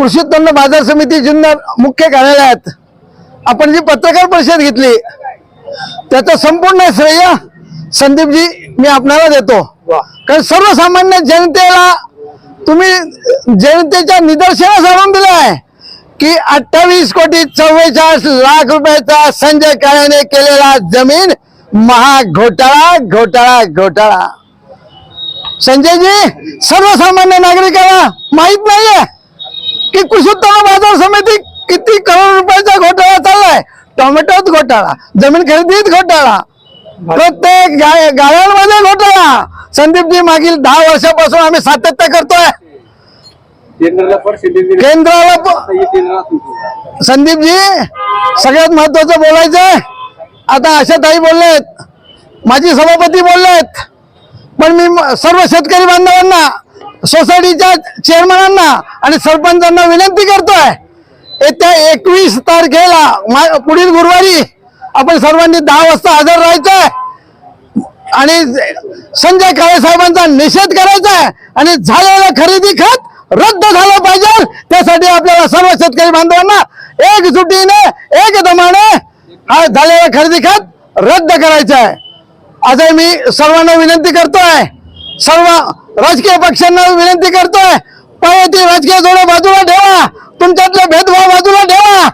कृषी उत्पन्न बाजार समिती जुन्नर मुख्य कार्यालयात आपण जी पत्रकार परिषद घेतली त्याचं संपूर्ण श्रेय संदीपजी मी आपणाला देतो. कारण सर्वसामान्य जनतेला तुम्ही जनतेच्या निदर्शनास आणून दिलं आहे की अठ्ठावीस कोटी चव्वेचाळीस लाख रुपयाचा संजय काळेने केलेला जमीन महाघोटाळा घोटाळा घोटाळा. संजयजी सर्वसामान्य नागरिकाला माहीत नाहीये. की कृषी उत्पन्न बाजार समिती किती करोड रुपयाचा घोटाळा चाललाय? टोमॅटोत घोटाळा जमीन खरेदीत घोटाळा. प्रत्येक गाळ्यांमध्ये घोटाळा. संदीपजी मागील दहा वर्षापासून आम्ही सातत्य करतोय. केंद्राला. संदीपजी सगळ्यात महत्वाचं बोलायचंय आता अशा ताई बोललेत माजी सभापती बोललेत पण म- सर्व शेतकरी बांधवांना सोसायटीच्या चेअरमनांना आणि सरपंचांना विनंती करतोय. येत्या एकवीस तारखेला मा- पुढील गुरुवारी आपण सर्वांनी दहा वाजता हजर राहायचंय. आणि संजय काळे साहेबांचा निषेध करायचा आहे आणि झालेलं खरेदी खत रद्द झालं पाहिजे. त्यासाठी आपल्याला सर्व शेतकरी बांधवांना एकजुटीने एक दमाने हा झालेला खरेदी खत रद्द करायचा आहे आज मी सर्वांना विनंती करतोय. सर्व राजकीय पक्षांना विनंती करतोय. पायती राजकीय जोडे बाजूला ठेवा. तुमच्यातले भेदभाव बाजूला ठेवा.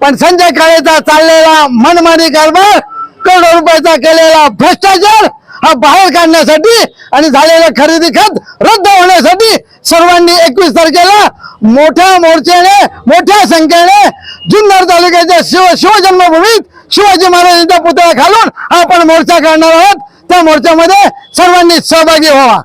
पण संजय काळेचा चाललेला मनमानी कारभार करोडो रुपयाचा केलेला भ्रष्टाचार हा बाहेर काढण्यासाठी आणि झालेलं खरेदी खत रद्द होण्यासाठी सर्वांनी एकवीस तारखेला मोठ्या मोर्चाने मोठ्या संख्येने जुन्नर तालुक्याच्या शिव शिवजन्मभूमीत शिवाजी महाराजांच्या पुतळ्या घालून आपण मोर्चा काढणार आहोत. त्या मोर्चामध्ये सर्वांनी सहभागी व्हावा.